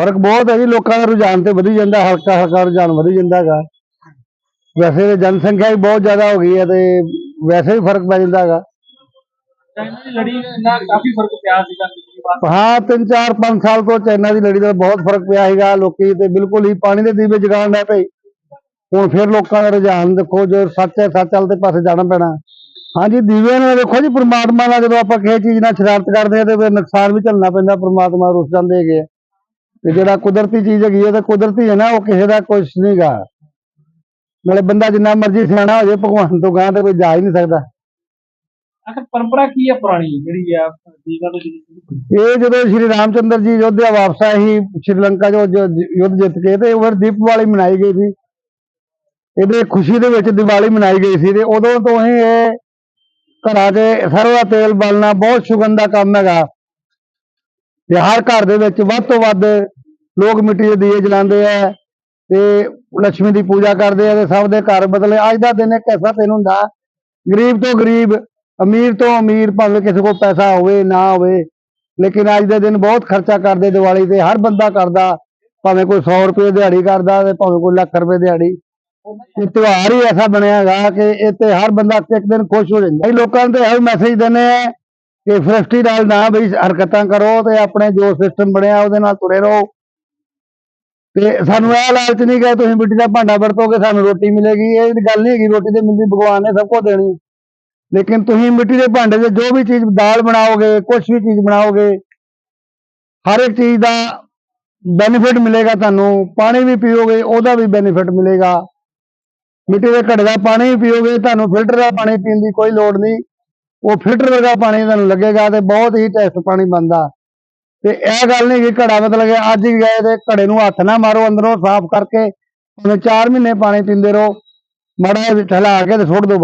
ਫ਼ਰਕ ਬਹੁਤ ਹੈ ਜੀ ਲੋਕਾਂ ਦਾ ਰੁਝਾਨ ਤੇ ਵਧੀ ਜਾਂਦਾ ਹਲਕਾ ਹਲਕਾ ਰੁਝਾਨ ਵਧੀ ਜਾਂਦਾ ਹੈਗਾ ਵੈਸੇ ਤੇ ਜਨਸੰਖਿਆ ਵੀ ਬਹੁਤ ਜ਼ਿਆਦਾ ਹੋ ਗਈ ਹੈ ਤੇ ਵੈਸੇ ਵੀ ਫ਼ਰਕ ਪੈ ਜਾਂਦਾ ਹੈਗਾ ਚਾਈਨਾ ਦੀ ਲੜੀ ਨਾਲ ਕਾਫੀ ਫ਼ਰਕ ਪਿਆ ਸੀਗਾ ਪਿਛਲੀ ਵਾਰ। ਹਾਂ ਤਿੰਨ ਚਾਰ ਪੰਜ ਸਾਲ ਤੋਂ ਚਾਈਨਾ ਦੀ ਲੜੀ ਦਾ ਬਹੁਤ ਫ਼ਰਕ ਪਿਆ ਹੈਗਾ ਲੋਕੀ ਤੇ ਬਿਲਕੁਲ ਹੀ ਪਾਣੀ ਦੇ ਦੀਵੇ ਜਗਾਉਣ ਲੱਗ ਪਏ। ਹੁਣ ਫਿਰ ਲੋਕਾਂ ਦਾ ਰੁਝਾਨ ਦੇਖੋ ਜੋ ਸੱਚ ਹੈ ਸੱਚ ਵਾਲੇ ਪਾਸੇ ਜਾਣਾ ਪੈਣਾ। ਹਾਂਜੀ ਦੀਵੇ ਨੂੰ ਦੇਖੋ ਜੀ ਪ੍ਰਮਾਤਮਾ ਨਾਲ ਜਦੋਂ ਆਪਾਂ ਕਿਸੇ ਚੀਜ਼ ਨਾਲ ਸ਼ਰਾਰਤ ਕਰਦੇ ਹਾਂ ਤੇ ਫਿਰ ਨੁਕਸਾਨ ਵੀ ਝੱਲਣਾ ਪੈਂਦਾ ਪ੍ਰਮਾਤਮਾ ਰੁੱਸ ਜਾਂਦੇ ਹੈਗੇ ਤੇ ਜਿਹੜਾ ਕੁਦਰਤੀ ਚੀਜ਼ ਹੈਗੀ ਹੈ ਤੇ ਕੁਦਰਤੀ ਹੈ ਨਾ ਉਹ ਕਿਸੇ ਦਾ ਕੁਝ ਨਹੀਂਗਾ ਨਾਲੇ ਬੰਦਾ ਜਿੰਨਾ ਮਰਜ਼ੀ ਸਿਆਣਾ ਹੋ ਜਾਏ ਭਗਵਾਨ ਤੋਂ ਗਾਂ ਤੇ ਕੋਈ ਜਾ ਹੀ ਨਹੀਂ ਸਕਦਾ। ਆਖਰ ਪਰੰਪਰਾ ਕੀ ਹੈ ਪੁਰਾਣੀ ਜਿਹੜੀ ਆ? ਇਹ ਜਦੋਂ ਸ਼੍ਰੀ ਰਾਮਚੰਦਰ ਜੀ ਯੋਧਿਆ ਵਾਪਸ ਆਏ ਸੀ ਸ਼੍ਰੀਲੰਕਾ ਜੋ ਯੁੱਧ ਜਿੱਤ ਕੇ ਤੇ ਫਿਰ ਦੀਪਵਾਲੀ ਮਨਾਈ ਗਈ ਸੀ। ਇਹਦੇ ਖੁਸ਼ੀ ਦੇ ਵਿੱਚ ਦੀਵਾਲੀ ਮਨਾਈ ਗਈ ਸੀ ਤੇ ਉਦੋਂ ਤੋਂ ਹੀ ਇਹ ਘਰਾਂ ਦਾ ਤੇਲ ਬਾਲਣਾ ਬਹੁਤ ਸ਼ੁਗਨ ਦਾ ਕੰਮ ਹੈਗਾ। ਤੇ ਹਰ ਘਰ ਦੇ ਵਿੱਚ ਵੱਧ ਤੋਂ ਵੱਧ ਲੋਕ ਮਿੱਟੀ ਦੇ ਦੀਏ ਜਲਾਉਂਦੇ ਆ ਤੇ ਲక్ష్ਮੀ ਦੀ ਪੂਜਾ ਕਰਦੇ ਆ ਤੇ ਸਭ ਦੇ ਘਰ ਬਦਲੇ। ਅੱਜ ਦਾ ਦਿਨ ਇੱਕ ਐਸਾ ਦਿਨ ਹੁੰਦਾ, ਗਰੀਬ ਤੋਂ ਗਰੀਬ, ਅਮੀਰ ਤੋਂ ਅਮੀਰ, ਭਾਵੇਂ ਕਿਸੇ ਕੋਲ ਪੈਸਾ ਹੋਵੇ, ਨਾ ਹੋਵੇ, ਲੇਕਿਨ ਅੱਜ ਦੇ ਦਿਨ ਬਹੁਤ ਖਰਚਾ ਕਰਦੇ ਦੀਵਾਲੀ ਤੇ। ਹਰ ਬੰਦਾ ਕਰਦਾ, ਭਾਵੇਂ ਕੋਈ 100 ਰੁਪਏ ਦਿਹਾੜੀ ਕਰਦਾ ਤੇ ਭਾਵੇਂ ਕੋਈ ਲੱਖ ਰੁਪਏ ਦਿਹਾੜੀ। ਇਹ ਤਿਉਹਾਰ ਹੀ ਐਸਾ ਬਣਿਆ ਹੈਗਾ ਕਿ ਇਹ ਤੇ ਹਰ ਬੰਦਾ ਇੱਕ ਦਿਨ ਖੁਸ਼ ਹੋ ਜਾਂਦਾ। ਅਸੀਂ ਲੋਕਾਂ ਨੂੰ ਤੇ ਇਹੋ ਮੈਸੇਜ ਦਿੰਦੇ ਆ ਕਿ ਸ੍ਰਿਸ਼ਟੀ ਨਾਲ ਨਾ ਬਈ ਹਰਕਤਾਂ ਕਰੋ ਤੇ ਆਪਣੇ ਜੋ ਸਿਸਟਮ ਬਣਿਆ ਉਹਦੇ ਨਾਲ ਤੁਰੇ ਰਹੋ। ਤੇ ਸਾਨੂੰ ਇਹ ਲਾਲਚ ਨਹੀਂ ਕਿ ਤੁਸੀਂ ਮਿੱਟੀ ਦਾ ਭਾਂਡਾ ਵਰਤੋਗੇ, ਸਾਨੂੰ ਰੋਟੀ ਮਿਲੇਗੀ। ਇਹ ਗੱਲ ਨਹੀਂ ਹੈਗੀ, ਰੋਟੀ ਤੇ ਮਿਲਦੀ ਭਗਵਾਨ ਨੇ ਸਭ ਕੁਝ ਦੇਣੀ। ਲੇਕਿਨ ਤੁਸੀਂ ਮਿੱਟੀ ਦੇ ਭਾਂਡੇ ਦੇ ਜੋ ਵੀ ਚੀਜ਼ ਦਾਲ ਬਣਾਓਗੇ ਕੁਝ ਵੀ ਚੀਜ਼ ਬਣਾਓਗੇ, ਹਰ ਇੱਕ ਚੀਜ਼ ਦਾ ਬੈਨੀਫਿਟ ਮਿਲੇਗਾ ਤੁਹਾਨੂੰ। ਪਾਣੀ ਵੀ ਪੀਓਗੇ, ਉਹਦਾ ਵੀ ਬੈਨੀਫਿਟ ਮਿਲੇਗਾ। ਮਿੱਟੀ ਦੇ ਘੜੇ ਦਾ ਪਾਣੀ ਵੀ ਪੀਓਗੇ, ਤੁਹਾਨੂੰ ਫਿਲਟਰ ਦਾ ਪਾਣੀ ਪੀਣ ਦੀ ਕੋਈ ਲੋੜ ਨਹੀਂ। ਉਹ ਫਿਲਟਰ ਵਰਗਾ ਪਾਣੀ ਤੁਹਾਨੂੰ ਲੱਗੇਗਾ ਤੇ ਬਹੁਤ ਹੀ ਟੈਸਟ ਪਾਣੀ ਬਣਦਾ। ਤੇ ਇਹ ਗੱਲ ਨਹੀਂ ਕਿ ਘੜਾ ਮਤਲਬ ਕਿ ਅੱਜ ਹੀ ਗਏ ਤੇ ਘੜੇ ਨੂੰ ਹੱਥ ਨਾ ਮਾਰੋ, ਅੰਦਰੋਂ ਸਾਫ਼ ਕਰਕੇ ਭਾਵੇਂ 4 ਮਹੀਨੇ ਪਾਣੀ ਪੀਂਦੇ ਰਹੋ। ਮਾੜਾ ਜਿਹਾ ਕੇ ਤੇ ਸੁੱਟ ਦਿਓ।